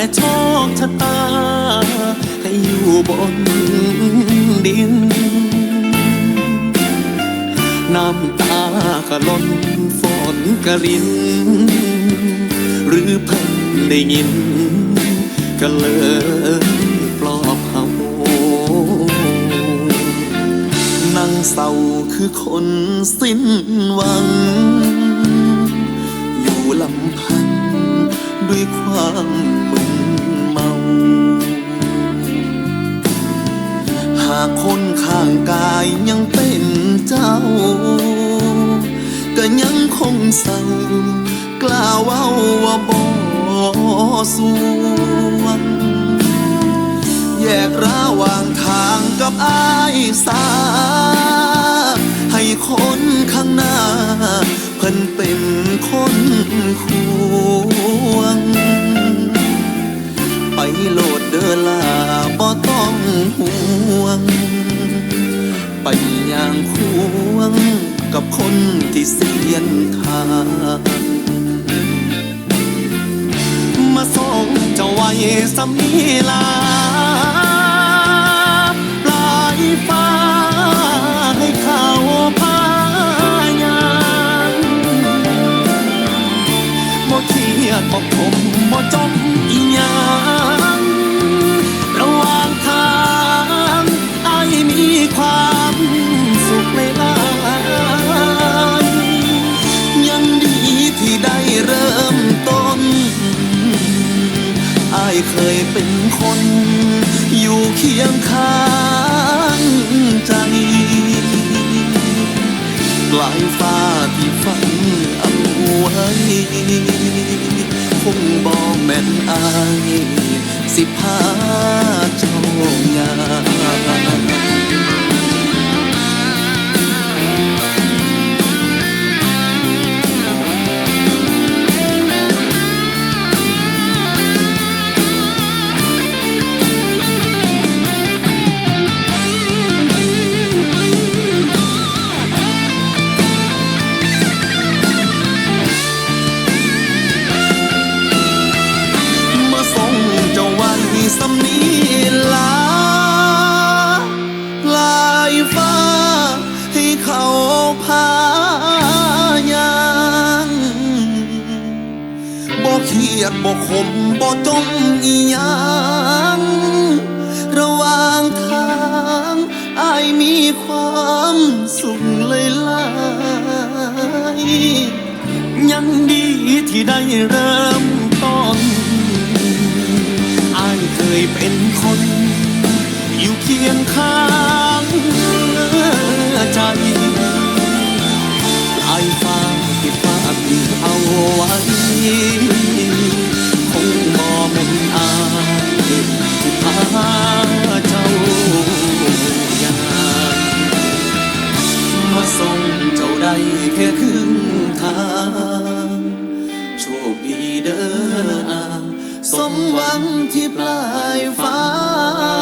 แต่โชคชะตา ให้อยู่บนดิน น้ำตาก็ล้นฝนกระริน หรือเพิ่นได้ยิน ก็เลยปลอบเฮานั่งเศร้าคือคนสิ้นหวัง อยู่ลำพันด้วยความมึนากคนข้างกายยังเป็นเจ้า ก็ยังคงเศร้ากล้าเว้าว่าบ่สวงแยกระหว่างทางกับอายสา ให้คนข้างหน้า เพิ่นเป็นคนคู่ อย่างควงกับคนที่เสียนทางมาส่งเจ้าไว้สามีลาปลายฟ้าให้เขาพายางบ่เครียดบ่ขมบ่จม เคยเป็นคน อยู่เคียงข้างใจปลายฟ้าที่ฝันเอาไว้คงบอกแม่นอายสิพาเจ้างาน ยดบ่ขมบ่จมอีหยังระหว่างทางอายมีความสุขเลยล่ยยังดีที่ได้เริ่มต้นอายเคยเป็นคน อยู่เคียงข้างใจปลายฟ้าที่ฝากเอาไว้ ค่ครึ่งทางโชคดีเด้ออาสมหวังที่ปลายฟ้า